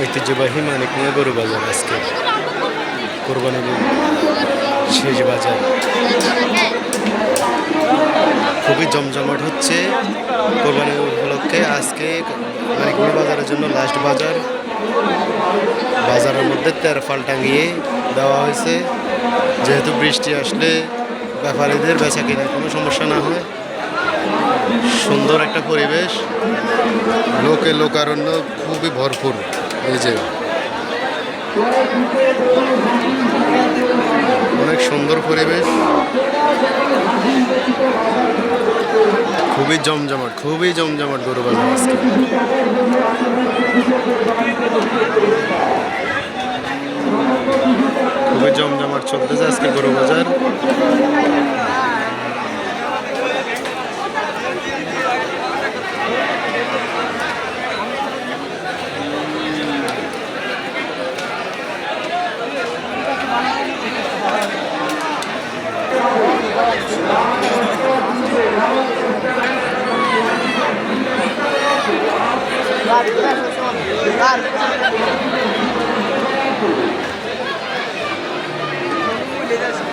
ঐতিহ্যবাহী মানিক নিয়ে গরু বাজার আজকে। কোরবানির শেষ বাজার। খুবই জমজমাট হচ্ছে কোরবানির উপলক্ষে। আজকে মানিকমিয়া বাজারের জন্য লাস্ট বাজার। বাজারের মধ্যে তেরফাল টাঙিয়ে দেওয়া হয়েছে। যেহেতু বৃষ্টি আসলে ব্যাপারীদের বেচা কেনার কোনো সমস্যা না হয়। সুন্দর একটা পরিবেশ। লোকে লোকারণ্য খুবই ভরপুর। অনেক সুন্দর পরিবেশ। খুবই জমজমাট খুবই জমজমাট গরু বাজার খুবই জমজমাট চলতেছে আজকে গরু বাজার। Thank you.